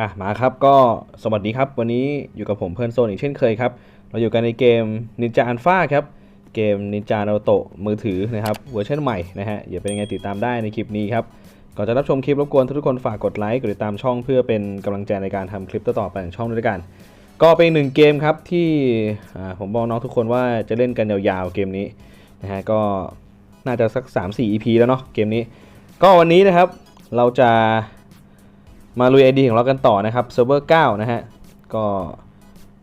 อะมาครับก็สวัสดีครับวันนี้อยู่กับผมเพื่อนโซนอีกเช่นเคยครับ เราอยู่กันในเกม Ninja Alpha ครับ เกม Ninja Naruto มือถือนะครับเวอร์ชันใหม่นะฮะอย่าเป็นยังไงติดตามได้ในคลิปนี้ครับก่อนจะรับชมคลิปรบกวนทุกคนฝากกดไลค์กดติดตามช่องเพื่อเป็นกำลังใจในการทำคลิปต่อไปของช่องด้วยกัน ก็เป็นหนึ่งเกมครับที่อ่าผมบอกน้องทุกคนว่าจะเล่นกันยาวๆเกมนี้นะฮะก็น่าจะสัก 3-4 EP แล้วเนาะเกมนี้ ก็วันนี้นะครับเราจะ มาลุยไอดีของเรากันต่อนะครับเซิร์ฟเวอร์ 9 นะฮะ ก็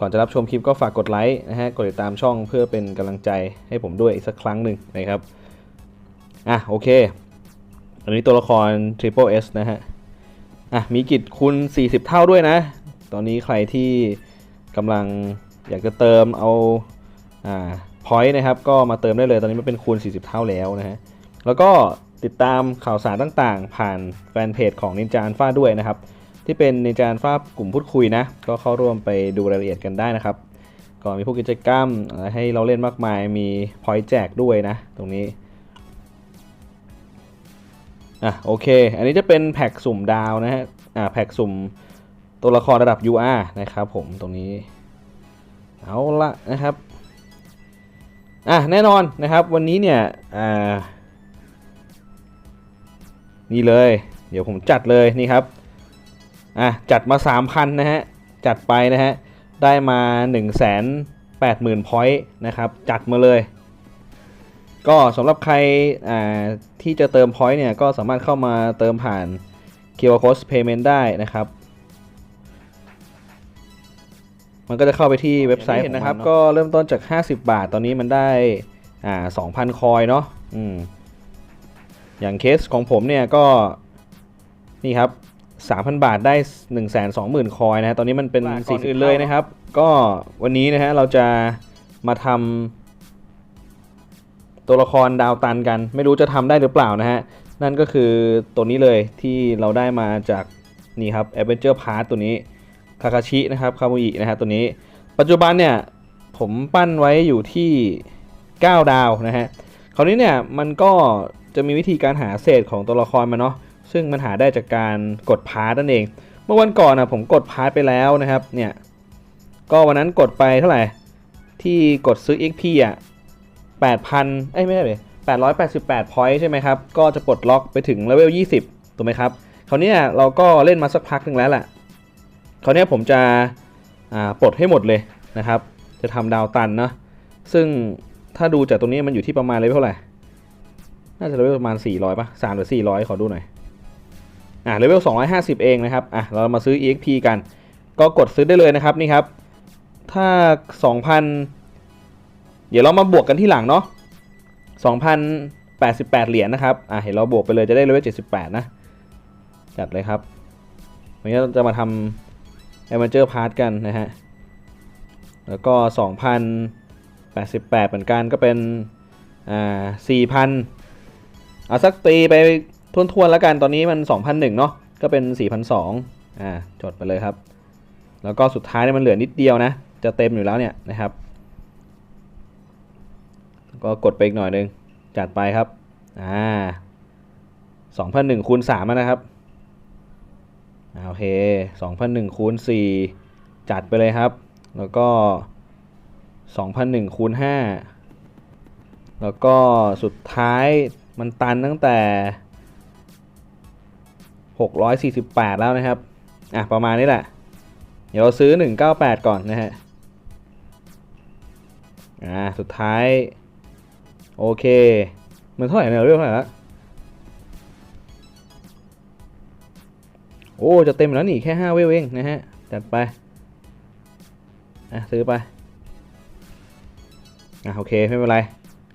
ก่อนจะรับชมคลิปก็ฝากกดไลค์นะฮะ กดติดตามช่องเพื่อเป็นกำลังใจให้ผมด้วยอีกสักครั้งหนึ่งนะครับ อะ โอเค อันนี้ตัวละคร Triple S นะฮะ อะ มีกิจคุณ 40 เท่าด้วยนะ ตอนนี้ใครที่กำลังอยากจะเติมเอา อ่าพอยต์นะครับ ก็มาเติมได้เลย ตอนนี้มันเป็นคูณ 40 เท่าแล้วนะฮะ แล้วก็ ติดตามข่าวสารต่างๆ ผ่านแฟนเพจของ Ninja Alpha ด้วยนะครับ ที่เป็น Ninja Alpha กลุ่มพูดคุยนะ ก็เข้าร่วมไปดูรายละเอียดกันได้นะครับ ก็มีพวกกิจกรรมให้เราเล่นมากมายมีพอยต์แจกด้วยนะ ตรงนี้อะโอเค อันนี้จะเป็นแพ็กสุ่มดาวนะฮะอ่าแพ็กสุ่มตัวละครระดับ UR นะครับผมตรงนี้เอาละนะครับอะแน่นอนนะครับวันนี้เนี่ยอ่า นี่เลย เดี๋ยวผมจัดเลยนี่ครับอะจัดมา 3,000 นะฮะ จัดไปนะฮะ ได้มา 1 8 0 0 0 0 พอยต์นะครับ จัดมาเลย ก็สำหรับใครอ่าที่จะเติมพอยต์เนี่ย ก็สามารถเข้ามาเติมผ่าน QR Code Payment ได้นะครับมันก็จะเข้าไปที่เว็บไซต์นะครับ ก็เริ่มต้นจาก 50 บาท ตอนนี้มันได้ อ่า 2,000 คอยเนาะ อืม อย่างเคสของผมเนี่ยก็นี่ครับ 3,000 บาทได้ 120,000 คอยนะฮะตอนนี้มันเป็นสีอื่นเลยนะครับ ก็วันนี้นะฮะเราจะมาทำตัวละครดาวตันกัน ไม่รู้จะทำได้หรือเปล่านะฮะ นั่นก็คือตัวนี้เลยที่เราได้มาจากนี่ครับ Adventure Pass ตัวนี้คาคาชินะครับคามุอินะฮะตัวนี้ ปัจจุบันเนี่ยผมปั้นไว้อยู่ที่ 9 ดาวนะฮะคราวนี้เนี่ยมันก็ จะมีวิธีการหาเศษของตัวละครมาเนาะซึ่งมันหาได้จากการกดพาร์ตนั่นเอง เมื่อวันก่อนนะผมกดพาร์ตไปแล้วนะครับเนี่ยก็วันนั้นกดไปเท่าไหร่ ที่กดซื้อ XP อะ8,000เอ้ยไม่ใช่เลย888 point ใช่ไหมครับ ก็จะปลดล็อกไปถึงเลเวล 20 ถูกไหมครับ คราวนี้เราก็เล่นมาสักพักหนึ่งแล้วแหละ คราวนี้ผมจะปลดให้หมดเลยนะครับ จะทำดาวตันเนาะ ซึ่งถ้าดูจากตรงนี้มันอยู่ที่ประมาณเลเวลเท่าไหร่ น่าจะเลเวลประมาณ 400ป่ะ3หรือ 400 ขอดูหน่อย อ่าเลเวล 250 เองนะครับ อะ เรามาซื้อ EXP กัน ก็กดซื้อได้เลยนะครับ นี่ครับ ถ้า 2,000 เดี๋ยวเรามาบวกกันที่หลังเนาะ2,088 เหรียญนะครับ อะ เห็นเราบวกไปเลยจะได้เลเวล 78 นะ จัดเลยครับ วันนี้เราจะมาทำ a v e n g e r Part กันนะฮะ แล้วก็ 2,088 เหมือนกันก็เป็น อ่าสี่พัน เอาสักตีไปทวนๆแล้วกันตอนนี้มันสองพันหนึ่งเนาะก็เป็นสี่พันสองอ่าจดไปเลยครับ แล้วก็สุดท้ายเนี่ยมันเหลือนิดเดียวนะ จะเต็มอยู่แล้วเนี่ยนะครับ ก็กดไปอีกหน่อยหนึงจัดไปครับอ่าสองพันหนึ่งคูณสามนะครับอ่าโอเคสองพันหนึ่งคูณสี่จัดไปเลยครับ แล้วก็สองพันหนึ่งคูณห้าแล้วก็สุดท้าย มันตันตั้งแต่ 648 แล้วนะครับ อะ ประมาณนี้แหละ เดี๋ยวเราซื้อ 198 ก่อนนะฮะ อ่า สุดท้าย โอเค มันเท่าไหร่เนี่ยเรื่องเท่าไหร่ละโอ้ จะเต็มแล้วนี่ แค่ 5 เวลเองนะฮะ จัดไป อะ ซื้อไป อะ โอเค ไม่เป็นไร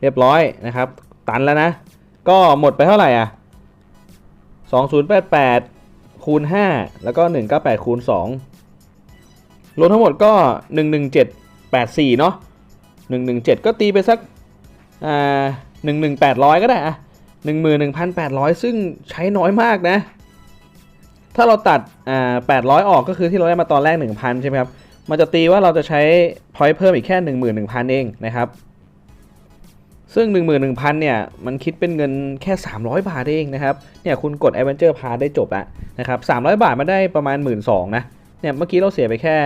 เรียบร้อยนะครับ ตันแล้วนะ ก็หมดไปเท่าไหร่อะ 2088คูณ5แล้วก็ 198คูณ2รวมทั้งหมดก็ 11784 เนาะ117 ก็ตีไปสักอ่า11800 ก็ได้อะ11,800 ซึ่งใช้น้อยมากนะ ถ้าเราตัดอ่า800 ออกก็คือที่เราได้มาตอนแรก 1,000 ใช่ไหมครับ มันจะตีว่าเราจะใช้พอยต์เพิ่มอีกแค่ 11,000 เองนะครับ ซึ่ง 11,000 เนี่ย มันคิดเป็นเงินแค่ 300 บาทเองนะครับ เนี่ยคุณกด Adventure Pass ได้จบแล้วนะครับ 300 บาทมาได้ประมาณ 1 2ื่นนะ เนี่ย เมื่อกี้เราเสียไปแค่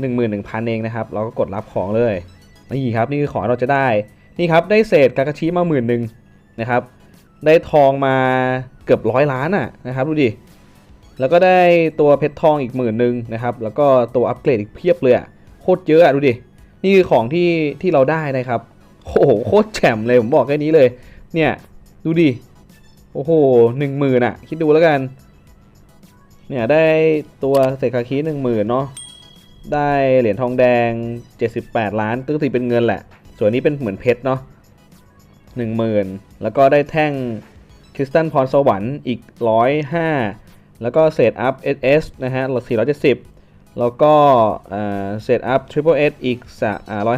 11,000 เองนะครับ เราก็กดรับของเลย นี่ครับ นี่คือของเราจะได้ นี่ครับ ได้เศษกากาชิมาหมื่นหนึ่งนะครับ ได้ทองมาเกือบร้อยล้านอะนะครับ ดูดิ แล้วก็ได้ตัวเพชรทองอีกหมื่นหนึ่งนะครับ แล้วก็ตัวอัปเกรดอีกเพียบเลยอะโคตรเยอะอะดูดิ นี่คือของที่ที่เราได้นะครับ โอ้โหโคตรแฉมเลยผมบอกแค่นี้เลย เนี่ยดูดิโอ้โหหนึ่งหมื่นอะคิดดูแล้วกัน เนี่ยได้ตัวเศษคาคีหนึ่งหมื่นเนาะได้เหรียญทองแดง 78 ล้านตึ้งตีเป็นเงินแหละ ส่วนนี้เป็นเหมือนเพชรเนาะ10,000แล้วก็ได้แท่งคริสตัลพรสวรรค์อีก105แล้วก็เศษอัพ SS นะฮะ470แล้วก็เศษอัพ Triple S อีก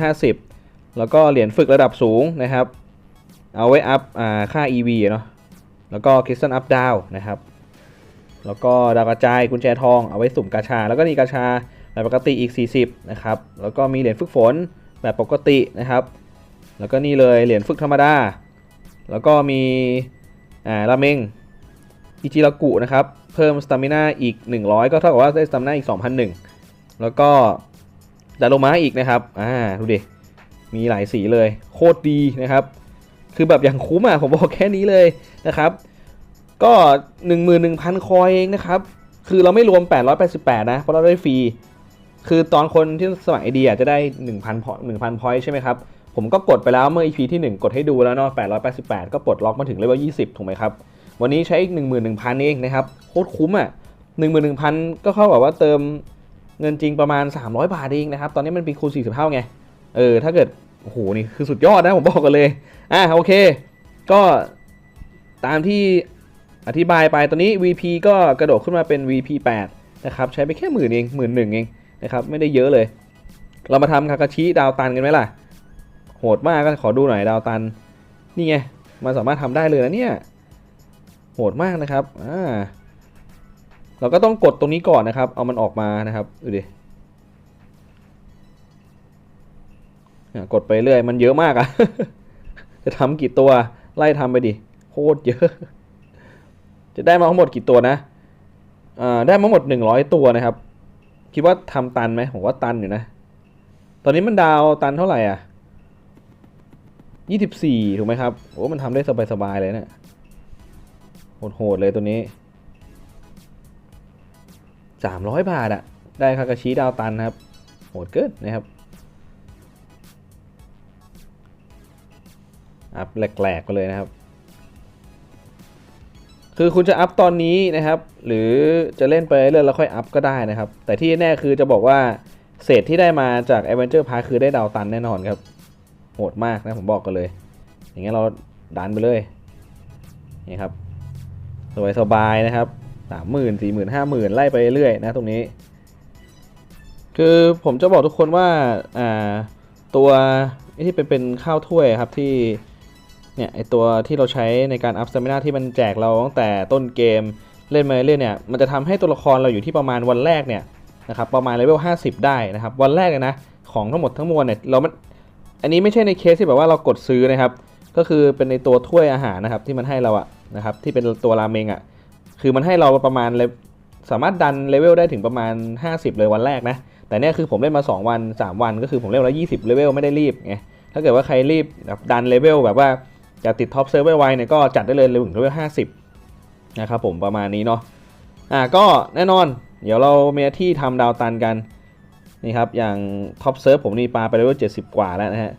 150 แล้วก็เหรียญฝึกระดับสูงนะครับ เอาไว้อัพค่า EV เนาะแล้วก็คริสตัลอัพดาวนะครับ แล้วก็ดาวกระจายกุญแจทองเอาไว้สุ่มกาชา แล้วก็นี่กาชาแบบปกติอีก 40 นะครับ แล้วก็มีเหรียญฝึกฝนแบบปกตินะครับ แล้วก็นี่เลยเหรียญฝึกธรรมดา แล้วก็มีอ่าราเมงอิจิรากุนะครับ เพิ่มสตามิน่าอีก 100 ก็เท่ากับว่าได้สตามิน่าอีก 2,001 แล้วก็ดาโลมาอีกนะครับ อ่า ดูดิ มีหลายสีเลยโคตรดีนะครับ คือแบบอย่างคุ้มอะผมบอกแค่นี้เลยนะครับ ก็ 11,000 คอยเองนะครับ คือเราไม่รวม 888 นะ เพราะเราได้ฟรี คือตอนคนที่สมัครไอเดียจะได้ 1,000พอ1,000พอยใช่ไหมครับ ผมก็กดไปแล้วเมื่อ EP ที่ 1 กดให้ดูแล้วเนาะ888 ก็ปลดล็อกมาถึงเลเวล20 ถูกไหมครับ วันนี้ใช้อีก11,000 เองนะครับโคตรคุ้มอะ11,000 ก็เข้ากับว่าเติมเงินจริงประมาณ 300 บาทเองนะครับ ตอนนี้มันเป็นคูณ40เท่าไง เออ ถ้าเกิด โอ้โหนี่คือสุดยอดนะผมบอกกันเลย อะโอเค ก็ตามที่อธิบายไปตอนนี้ VP ก็กระโดดขึ้นมาเป็น VP 8นะครับใช้ไปแค่หมื่นเองหมื่นหนึ่งเองนะครับไม่ได้เยอะเลย เรามาทำคาคาชิดาวตันกันไหมล่ะ โหดมากก็ขอดูหน่อยดาวตัน นี่ไงมันสามารถทำได้เลยนะเนี่ยโหดมากนะครับอ่าเราก็ต้องกดตรงนี้ก่อนนะครับ เอามันออกมานะครับดูดิ กดไปเรื่อยมันเยอะมากอะจะทำกี่ตัวไล่ทำไปดิโคตรเยอะ จะได้มาทั้งหมดกี่ตัวนะได้มาทั้งหมดหนึ่งร้อยตัวนะครับ คิดว่าทำตันไหมผมว่าตันอยู่นะ ตอนนี้มันดาวตันเท่าไหร่อะยี่สิบสี่ถูกไหมครับโอ้มันทำได้สบายๆเลยเนะี่ยโหดๆเลยตัวนี้สามร้อยบาทอะได้คากาชิดาวตันครับ โหดเกินนะครับ อัพแหลกๆไปเลยนะครับ คือคุณจะอัพตอนนี้นะครับ หรือจะเล่นไปเรื่อยแล้วค่อยอัพก็ได้นะครับ แต่ที่แน่คือจะบอกว่าเศษที่ได้มาจาก Adventure Park คือได้ดาวตันแน่นอนครับ โหดมากนะผมบอกกันเลย อย่างเงี้ยเราดันไปเลยนี่ครับสบายสบายๆนะครับสามหมื่นสี่หมื่นห้าหมื่นไล่ไปเรื่อยนะตรงนี้ คือผมจะบอกทุกคนว่าอ่าตัวที่เป็นเป็นข้าวถ้วยครับที่ เนี่ยไอตัวที่เราใช้ในการอัพส t ตมินาที่มันแจกเราตั้งแต่ต้นเกมเล่นมาเรื่อยๆเนี่ยมันจะทำให้ตัวละครเราอยู่ที่ประมาณวันแรกเนี่ยนะครับประมาณเลเวล50 ได้นะครับ วันแรกเลยนะของทั้งหมดทั้งมวลเนี่ยเรามันอันนี้ไม่ใช่ในเคสที่แบบว่าเรากดซื้อนะครับ ก็คือเป็นในตัวถ้วยอาหารนะครับที่มันให้เราอะนะครับที่เป็นตัวราเมงอะคือมันให้เราประมาณเลสามารถดันเลเวลได้ถึงประมาณ 50 เลยวันแรกนะแต่เนี่ยคือผมเล่นมา 2 วัน 3 วัน ก็คือผมเล่นมา20เลเวลไม่ได้รีบไงถ้าเกิดว่าใครรีบแบบดันเลเวลแบบว่า อยากติดท็อปเซิร์ฟไวๆเนี่ยก็จัดได้เลยเลเวลถึงเลเวล50นะครับผมประมาณนี้เนาะอะก็แน่นอน เดี๋ยวเรามีหน้าที่ทำดาวตันกันนี่ครับอย่างท็อปเซิร์ฟผมนี่ปลาไปเลเวล70กว่าแล้วนะฮะ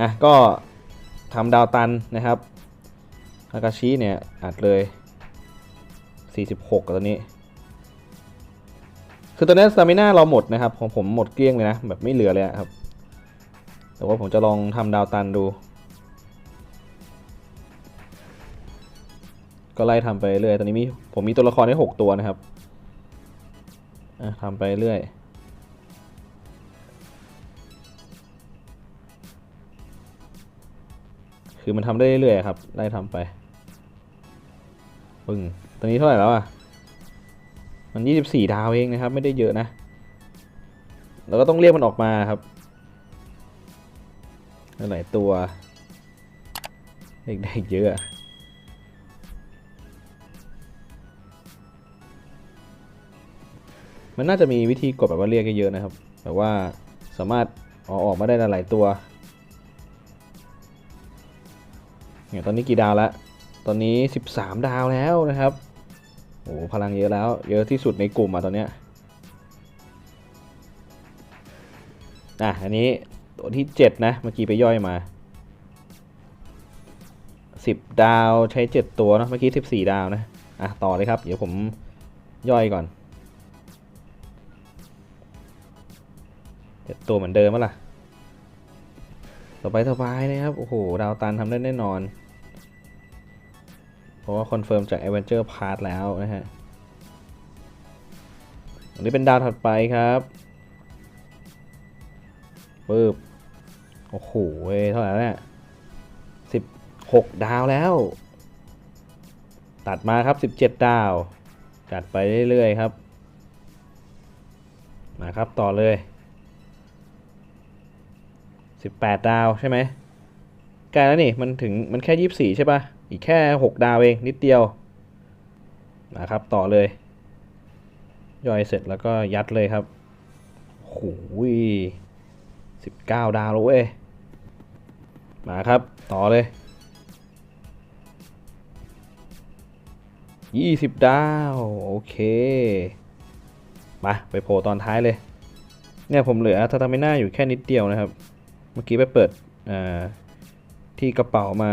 อะก็ทำดาวตันนะครับอากาชิเนี่ยอัดเลย 46ตอนนี้ คือตอนนี้สตามิน่าเราหมดนะครับของผมหมดเกลี้ยงเลยนะ แบบไม่เหลือเลยครับ แต่ว่าผมจะลองทำดาวตันดู ก็ไล่ทำไปเรื่อยตอนนี้มีผมมีตัวละครได้6ตัวนะครับอะทำไปเรื่อยคือมันทำได้เรื่อยครับไล่ทำไปปึ้งตอนนี้เท่าไหร่แล้วอะมัน24ดาวเองนะครับ ไม่ได้เยอะนะเราก็ต้องเรียกมันออกมาครับหลายตัวเรีกได้เยอะ มันน่าจะมีวิธีกดแบบว่าเรียกเยอะๆนะครับ แบบว่าสามารถอออกมาได้หลายตัวเนี่ยตอนนี้กี่ดาวแล้ว ตอนนี้ 13 ดาวแล้วนะครับ โอ้พลังเยอะแล้ว เยอะที่สุดในกลุ่มอะตอนเนี้ย อะ อันนี้ตัวที่ 7 นะ เมื่อกี้ไปย่อยมา 10 ดาวใช้ 7 ตัวเนอะเมื่อกี้ 14 ดาวนะ อะ ต่อเลยครับ เดี๋ยวผมย่อยก่อน ตัวเหมือนเดิมมั้ล่ะต่อไปสบายนะครับ โอ้โห ดาวตันทำได้แน่นอน เพราะว่าคอนเฟิร์มจาก Adventure Pass แล้วนะฮะ อันนี้เป็นดาวถัดไปครับปึ๊บ โอ้โหเท่าไหร่เนี่ยสิบหกดาวแล้ว ตัดมาครับสิบเจ็ดดาว จัดไปเรื่อยๆครับ มาครับต่อเลย สิบแปดดาวใช่ไหมใกลแล้วนี่มันถึงมันแค่ยี่สิบสี่ใช่ปะอีกแค่หกดาวเองนิดเดียวมาครับต่อเลย ย่อยเสร็จแล้วก็ยัดเลยครับโอ้โหสิบเก้าดาวแล้วเว้ย มาครับต่อเลยยี่สิบดาว โอเค มา ไปโผล่ตอนท้ายเลย เนี่ยผมเหลือทาตามิน่าอยู่แค่นิดเดียวนะครับ มื่อกี้ไปเปิดที่กระเป๋ามา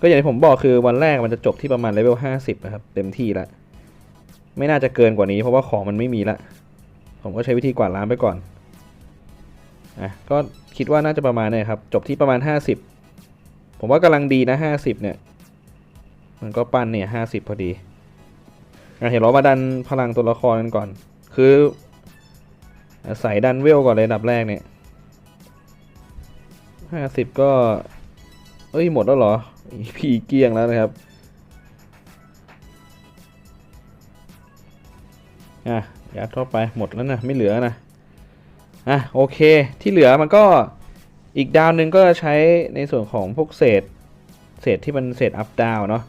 ก็อย่างที่ผมบอกคือวันแรกมันจะจบที่ประมาณเลเวล50 นะครับ เต็มที่ละ ไม่น่าจะเกินกว่านี้เพราะว่าของมันไม่มีละ ผมก็ใช้วิธีกวาดล้างไปก่อนอะก็คิดว่าน่าจะประมาณนี้ครับ จบที่ประมาณ 50 ผมว่ากำลังดีนะ 50 เนี่ย มันก็ปั้นเนี่ย50 พอดีอะเห็นเรามาดันพลังตัวละครกันก่อน คือใส่ดันเวลก่อนเลยดับแรกเนี่ย 50ก็ เอ้ย หมดแล้วเหรอ พี่เกียงแล้วนะครับ อะยัดเข้าไปหมดแล้วนะ ไม่เหลือนะ อะ โอเค ที่เหลือมันก็อีกดาวนึงก็ใช้ในส่วนของพวกเศษ เศษที่มันเศษอัพดาวเนาะ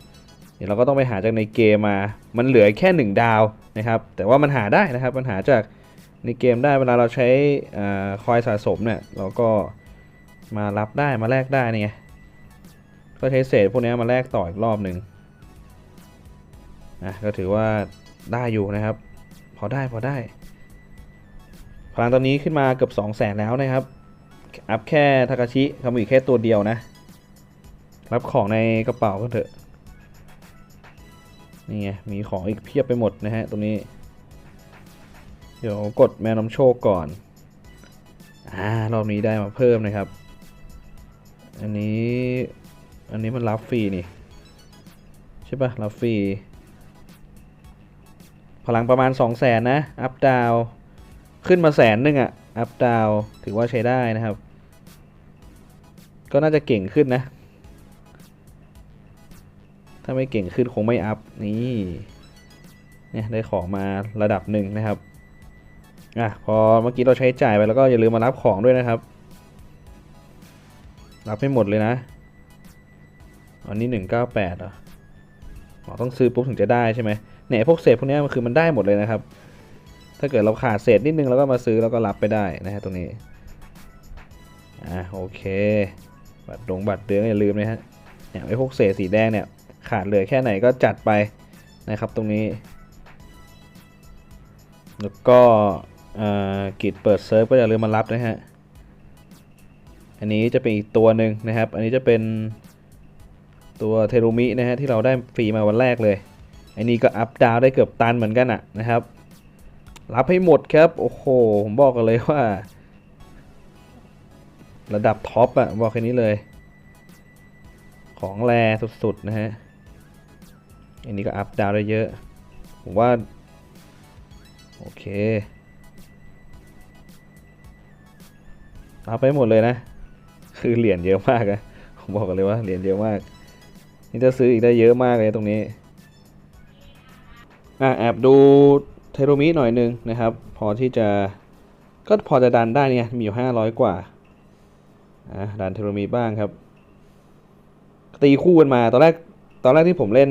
เดี๋ยวเราก็ต้องไปหาจากในเกมมา มันเหลือแค่ 1 ดาวนะครับ แต่ว่ามันหาได้นะครับ มันหาจากในเกมได้เวลาเราใช้คอยสะสมเนี่ย เราก็ มารับได้มาแลกได้นี่ไงก็ใช้เศษพวกนี้มาแลกต่ออีกรอบหนึ่งอะก็ถือว่าได้อยู่นะครับ พอได้พอได้ พลังตอนนี้ขึ้นมาเกือบ2 0 0แสนแล้วนะครับ อัพแค่ทากาชิทำอีแค่ตัวเดียวนะ รับของในกระเป๋าก็เถอะ นี่ไง มีของอีกเพียบไปหมดนะฮะตรงนี้ เดี๋ยวกดแมวนำโชคก่อน อ่ารอบนี้ได้มาเพิ่มนะครับ อันนี้ อันนี้มันรับฟรีนี่ ใช่ปะรับฟรี พลังประมาณ 2 0 0แสนนะ อัพดาวขึ้นมาแสนหนึ่งอะอัพดาวถือว่าใช้ได้นะครับ ก็น่าจะเก่งขึ้นนะ ถ้าไม่เก่งขึ้นคงไม่อัพ นี่เนี่ยได้ของมาระดับหนึ่งนะครับอะพอเมื่อกี้เราใช้จ่ายไปแล้วก็อย่าลืมมารับของด้วยนะครับ รับให้หมดเลยนะ อันนี้198เหรออ๋อต้องซื้อปุ๊บถึงจะได้ใช่ไหมเนี่ยพวกเศษพวกนี้มันคือมันได้หมดเลยนะครับ ถ้าเกิดเราขาดเศษนิดนึงเราก็มาซื้อแล้วก็รับไปได้นะฮะตรงนี้ อ่าโอเค บัตรดงบัตรเดือนอย่าลืมนะฮะ เนี่ยไอ้พวกเศษสีแดงเนี่ยขาดเหลือแค่ไหนก็จัดไปนะครับตรงนี้ แล้วก็กิจเปิดเซิร์ฟก็อย่าลืมมารับนะฮะ อันนี้จะเป็นอีกตัวหนึ่งนะครับ อันนี้จะเป็นตัวเทรุมินะฮะที่เราได้ฟรีมาวันแรกเลย อันนี้ก็อัพดาวได้เกือบตันเหมือนกันอะนะครับ รับให้หมดครับ โอ้โห ผมบอกกันเลยว่า ระดับท็อปอะบอกแค่นี้เลย ของแรสุดๆนะฮะ อันนี้ก็อัพดาวได้เยอะ ผมว่า โอเครับไปหมดเลยนะ คือเหรียญเยอะมากอะผมบอกเลยว่าเหรียญเยอะมาก นี่จะซื้ออีกได้เยอะมากเลยตรงนี้อะแอบดูเทโรมิหน่อยนึงนะครับ พอที่จะก็พอจะดันได้เนี่ยมีอยู่ 500 กว่าอะดันเทโรมิบ้างครับตีคู่กันมาตอนแรกตอนแรกที่ผมเล่น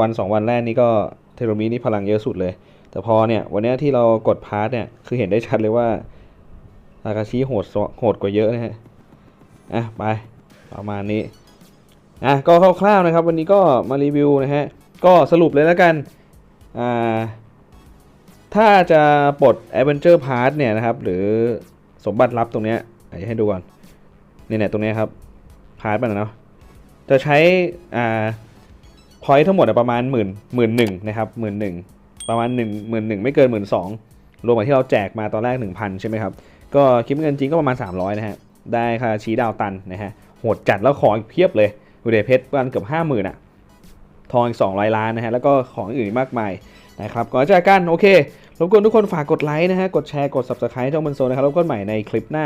วันสองวันแรกนี่ก็เทโรมินี่พลังเยอะสุดเลย แต่พอเนี่ยวันนี้ที่เรากดพาร์ทเนี่ยคือเห็นได้ชัดเลยว่าอากาชิโหดโหดกว่าเยอะนะฮะ อะไปประมาณนี้อะก็คร่าวๆนะครับ วันนี้ก็มารีวิวนะฮะก็สรุปเลยแล้วกันอ่าถ้าจะปลด Adventure Pass เนี่ยนะครับ หรือสมบัติลับตรงเนี้ยให้ดูก่อนเนี่ยเนี่ยตรงเนี้ยครับพาร์ทมันนะเนาะจะใช้อ่าพอยต์ทั้งหมดประมาณหมื่นหมื่นหนึ่งนะครับหมื่นหนึ่งประมาณหนึ่งหมื่นหนึ่งไม่เกินหมื่นสองรวมกับที่เราแจกมาตอนแรกหนึ่งพันใช่ไหมครับ ก็คิดเป็นเงินจริงก็ประมาณ300นะฮะ ได้ค่าชี้ดาวตันนะฮะโหดจัดแล้วของอีกเพียบเลยดูเดเพชรประมาณเกือบห้าหมื่นอะทองอีก200ล้านนะฮะแล้วก็ของอื่นมากมายนะครับก่อนจากกันโอเครบกวนทุกคนฝากกดไลค์นะฮะกดแชร์กด subscribe ช่องบันโซนะครับแล้วก็ใหม่ในคลิปหน้า